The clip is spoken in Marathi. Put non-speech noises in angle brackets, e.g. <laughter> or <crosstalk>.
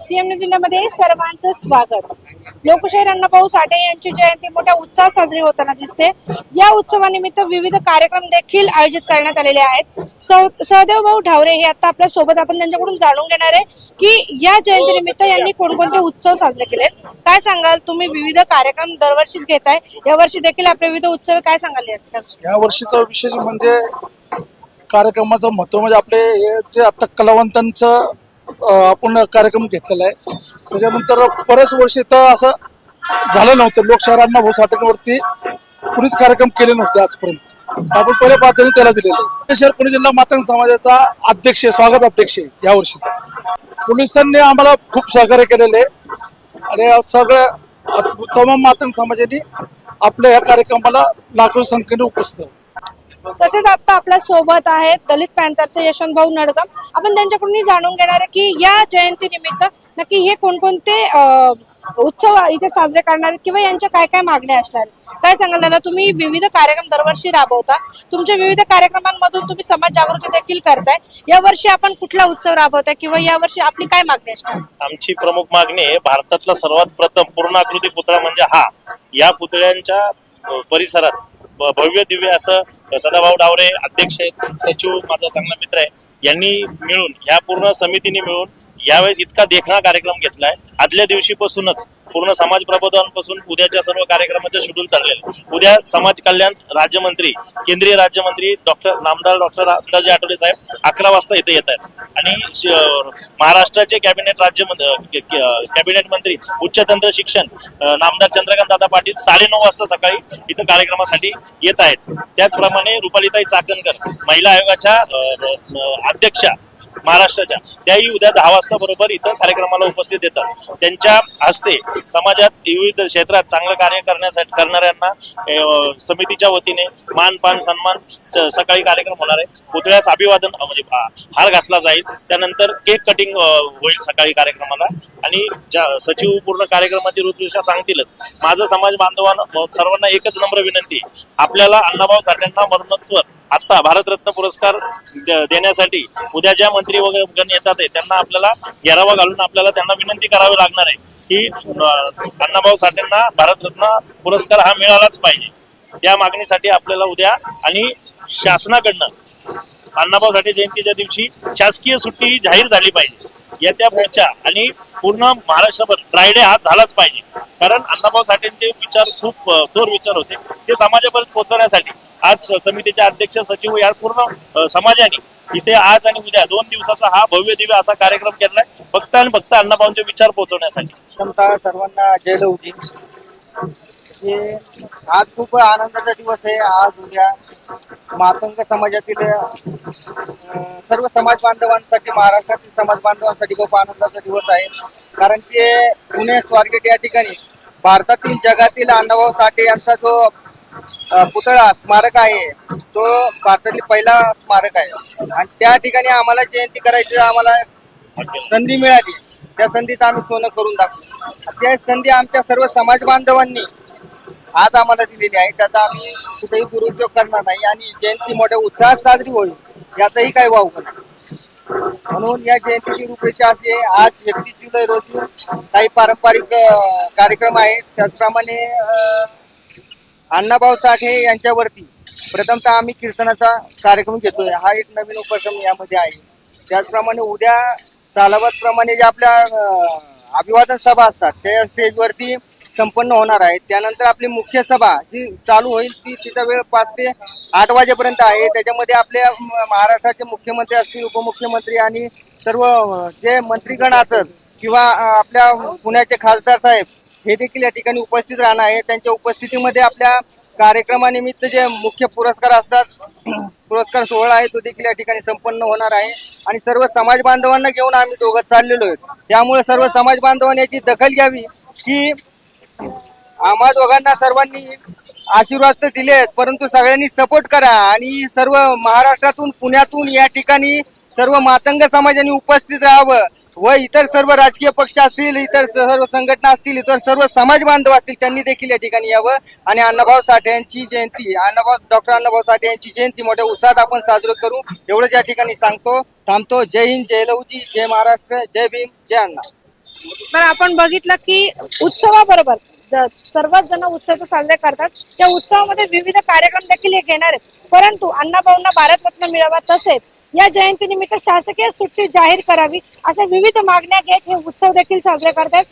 सीएम जिल्ह्यामध्ये सर्वांचं स्वागत. लोकशाहीर अण्णाभाऊ साठे यांची जयंती मोठ्या उत्साहात साजरी होताना दिसते. या उत्सवानिमित्त विविध कार्यक्रम देखील आयोजित करण्यात आलेले आहेत. सहदेव भाऊ ठावरे हे आता आपल्यासोबत आपण त्यांच्याकडून जाणून घेणार आहे की या जयंती निमित्त यांनी कोणकोणते उत्सव साजरे केलेत. काय सांगाल? तुम्ही विविध कार्यक्रम दरवर्षीच घेताय. यावर्षी देखील आपले विविध उत्सव काय सांगाल या वर्षीचा विशेष म्हणजे कार्यक्रमाचं महत्त्व म्हणजे आपले जे आता कलावंतांचं आपण कार्यक्रम घेतलेला आहे. त्याच्यानंतर बरेच वर्ष तर असं झालं नव्हतं. लोकशाहीरांना भाऊ साठेंवरती कुणीच कार्यक्रम केले नव्हते आजपर्यंत. आपण पहिल्या प्राधान्य त्याला दिलेलं आहे. शहर पुणे जिल्हा मातंग समाजाचा अध्यक्ष स्वागत अध्यक्ष आहे या वर्षीचा. पोलिसांनी आम्हाला खूप सहकार्य केलेले आहे. आणि सगळ्या तमाम मातंग समाजाने आपल्या या कार्यक्रमाला लाखो संख्येने उपस्थित आहे. तसेच आता आपल्यासोबत आहेत दलित पॅन्थरचे यशवंत भाऊ नडगम. आपण त्यांच्याकडून जाणून घेणार आहे की या जयंती निमित्त नक्की हे कोणकोणते उत्सव इथे साजरे करणार किंवा यांच्या काय काय मागण्या असणार काय सांगाल दादा? तुम्ही विविध कार्यक्रम दरवर्षी राबवता. तुमच्या विविध कार्यक्रमांमधून तुम्ही समाज जागृती देखील करताय. या वर्षी आपण कुठला उत्सव राबवताय किंवा या वर्षी आपली काय मागणी असणार? आमची प्रमुख मागणी आहे भारतातला सर्वात प्रथम पूर्णाकृती पुतळा म्हणजे हा. या पुतळ्यांच्या परिसरात भव्य दिव्य असं सदाभाऊ डावरे अध्यक्ष आहेत. सचिव माझा चांगला मित्र आहे. यांनी मिळून ह्या पूर्ण समितीने मिळून यावेळेस इतका देखणा कार्यक्रम घेतलाय. आदल्या दिवशीपासूनच पूर्ण समाज प्रबोधनापासून उद्याच्या सर्व कार्यक्रमाचे शेड्यूल ठरलेलं उद्या समाज कल्याण राज्यमंत्री केंद्रीय राज्यमंत्री डॉक्टर नामदार डॉक्टर अंदाजे आठवले साहेब अकरा वाजता इथे येत आहेत. आणि श- महाराष्ट्राचे कॅबिनेट राज्य कॅबिनेट मंत्री उच्चतंत्र शिक्षण नामदार चंद्रकांत दादा पाटील साडेनऊ वाजता सकाळी इथं कार्यक्रमासाठी येत आहेत. त्याचप्रमाणे रुपालीताई चाकणकर महिला आयोगाच्या अध्यक्षा महाराष्ट्राच्या. त्याही उद्या दहा वाजता बरोबर इथं कार्यक्रमाला उपस्थित येतात. त्यांच्या हस्ते समाजात विविध क्षेत्रात चांगलं कार्य करण्यासाठी करणाऱ्यांना समितीच्या वतीने मान पान सन्मान सकाळी कार्यक्रम होणार आहे. पुतळ्यास अभिवादन म्हणजे हार घातला जाईल. त्यानंतर केक कटिंग होईल सकाळी कार्यक्रमाला. आणि ज्या सचिव पूर्ण कार्यक्रमाची रूपरेषा सांगतीलच. माझं समाज बांधवांना सर्वांना एकच नम्र विनंती आपल्याला अण्णाभाऊ साठ्यांना मरणोत्तर आता भारतरत्न पुरस्कार देण्यासाठी उद्या ज्या मंत्री वगैरे गण येतात आहे, त्यांना आपल्याला घेरावा घालून आपल्याला त्यांना विनंती करावी लागणार आहे की अण्णाभाऊ साठेंना भारतरत्न पुरस्कार हा मिळालाच पाहिजे. त्या मागणीसाठी आपल्याला उद्या आणि शासनाकडनं अण्णाभाऊ साठे जयंतीच्या दिवशी शासकीय सुट्टी ही जाहीर झाली पाहिजे. येत्या पुढच्या आणि पूर्ण महाराष्ट्रभर फ्रायडे हा झालाच पाहिजे. कारण अण्णाभाऊ साठेंचे विचार खूप अ, थोर विचार होते. ते समाजापर्यंत पोहोचवण्यासाठी आज समितीचे अध्यक्ष सचिव या पूर्ण समाजाने इथे आज आणि उद्या दोन दिवसाचा हा भव्य दिव्य असा कार्यक्रम केलाय. फक्त आणि फक्त अण्णाभाऊंचे विचार पोहोचवण्यासाठी. क्षमता सर्वांना जय लवजी हे आज खूप आनंदाचा दिवस आहे. आज उद्या मातंग समाजातील अं, सर्व समाज बांधवांसाठी महाराष्ट्रातील समाज बांधवांसाठी खूप आनंदाचा दिवस आहे. कारण की पुणे स्वारगेट या ठिकाणी भारतातील जगातील अण्णाभाऊ साठे यांचा जो पुतळा स्मारक आहे. तो भारतातील पहिला स्मारक आहे. आणि त्या ठिकाणी आम्हाला जयंती करायची आम्हाला संधी मिळाली. त्या संधीचं आम्ही सोनं करून दाखवू त्या संधी आमच्या सर्व समाज बांधवांनी आज आम्हाला दिलेली आहे. त्याचा आम्ही कुठेही दुरुपयोग करणार नाही आणि जयंती मोठ्या उत्साहात साजरी होईल याचाही काही वाव करणार म्हणून या जयंतीची रूपरेषा अशी आहे. आज एकतीस जुलै रोजी काही पारंपरिक कार्यक्रम आहेत. त्याचप्रमाणे अण्णाभाऊ साठे यांच्यावरती प्रथमतः आम्ही कीर्तनाचा कार्यक्रम घेतोय. हा एक नवीन उपक्रम यामध्ये आहे. त्याचप्रमाणे उद्या चालावतप्रमाणे प्रमाणे जे आपल्या अभिवादन सभा असतात त्या स्टेजवरती संपन्न होणार आहे. त्यानंतर आपली मुख्य सभा जी चालू होईल ती तिचा वेळ पाच ते आठ वाजेपर्यंत आहे. त्याच्यामध्ये आपल्या महाराष्ट्राचे मुख्यमंत्री असतील उपमुख्यमंत्री आणि सर्व जे मंत्रीगण असत किंवा आपल्या पुण्याचे खासदार साहेब हे देखील या ठिकाणी उपस्थित राहणार आहे. त्यांच्या उपस्थितीमध्ये आपल्या कार्यक्रमानिमित्त जे मुख्य पुरस्कार असतात <clears throat> पुरस्कार सोहळा आहे तो देखील या ठिकाणी संपन्न होणार आहे. आणि सर्व समाज बांधवांना घेऊन आम्ही दोघं चाललेलो आहोत. त्यामुळे सर्व समाज बांधवांनी याची दखल घ्यावी की आम्हा दोघांना सर्वांनी आशीर्वाद तर दिले आहेत परंतु सगळ्यांनी सपोर्ट करा. आणि सर्व महाराष्ट्रातून पुण्यातून या ठिकाणी सर्व मातंग समाजाने उपस्थित राहावं. व इतर सर्व राजकीय पक्ष असतील इतर सर्व संघटना असतील इतर सर्व समाज बांधव असतील त्यांनी देखील या ठिकाणी यावं. आणि अण्णाभाऊ साठे यांची जयंती अण्णाभाऊ डॉक्टर अण्णाभाऊ साठे यांची जयंती मोठ्या उत्साहात आपण साजरी करू. एवढंच या ठिकाणी सांगतो. थांबतो. जय हिंद जय लवजी जय महाराष्ट्र जय भीम जय अण्णा. तर आपण बघितलं की उत्सवाबरोबर सर्वच जण उत्सव साजरे करतात. त्या उत्सवामध्ये विविध कार्यक्रम देखील हे घेणार आहेत. परंतु अण्णाभाऊंना भारतरत्न मिळावा तसेच या जयंतीनिमित्त शासकीय सुट्टी जाहीर करावी अशा विविध मागण्या घेत हे उत्सव देखील साजरे करतात.